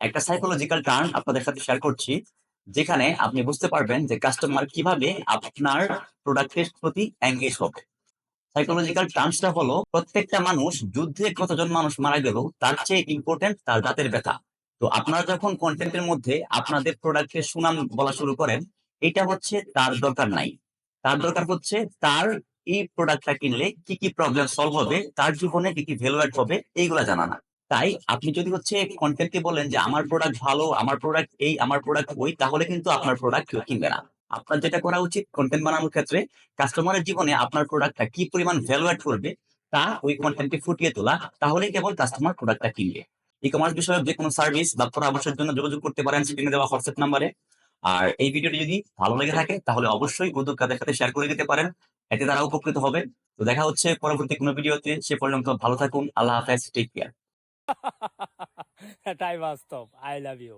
একটা psychological term আপনাদের সাথে শেয়ার করছি, যেখানে আপনি বুঝতে পারবেন যে কাস্টমার কীভাবে আপনার প্রোডাক্টের প্রতি এঙ্গেজ হবে। সাইকোলজিক্যাল টার্মসটা হলো, প্রত্যেকটা মানুষ যুদ্ধে কতজন মানুষ মারা গেল, তার চেয়ে ইম্পর্টেন্ট তার দাঁতের ব্যথা। তো আপনারা যখন কন্টেন্টের মধ্যে আপনাদের প্রোডাক্টের সুনাম বলা শুরু করেন, এটা হচ্ছে তার দরকার নাই। তার দরকার হচ্ছে তার এই প্রোডাক্টটা কিনলে কি কি প্রবলেম সলভ হবে, তার জীবনে কি কি ভ্যালু অ্যাড হবে, এইগুলা জানা না। তাই আপনি যদি হচ্ছে কন্টেন্টকে বলেন যে, আমার প্রোডাক্ট ভালো, আমার প্রোডাক্ট এই, আমার প্রোডাক্ট ওই, তাহলে কিন্তু আপনার প্রোডাক্ট কেউ কিনবে না। আপনার যেটা করা উচিত কন্টেন্ট বানানোর ক্ষেত্রে কাস্টমারের জীবনে আপনার প্রোডাক্টটা কি পরিমাণ ভ্যালু অ্যাড করবে, তা ওই কন্টেন্টে ফুটিয়ে তোলা, তাহলেই কেবল কাস্টমার প্রোডাক্টটা কিনবে। ই কমার্স বিষয়ক যে কোনো সার্ভিস বা পরামর্শের জন্য যোগাযোগ করতে পারেন স্ক্রিনে দেওয়া হোয়াটসঅ্যাপ নাম্বারে আর এই ভিডিওটি যদি ভালো লেগে থাকে, তাহলে অবশ্যই উদ্যোক্তাদের সাথে শেয়ার করে দিতে পারেন, এতে তারা উপকৃত হবে। তো দেখা হচ্ছে পরবর্তী কোনো ভিডিওতে সে পর্যন্ত ভালো থাকুন, আল্লাহ হাফেজ take care এটাই বাস্তব আই লাভ ইউ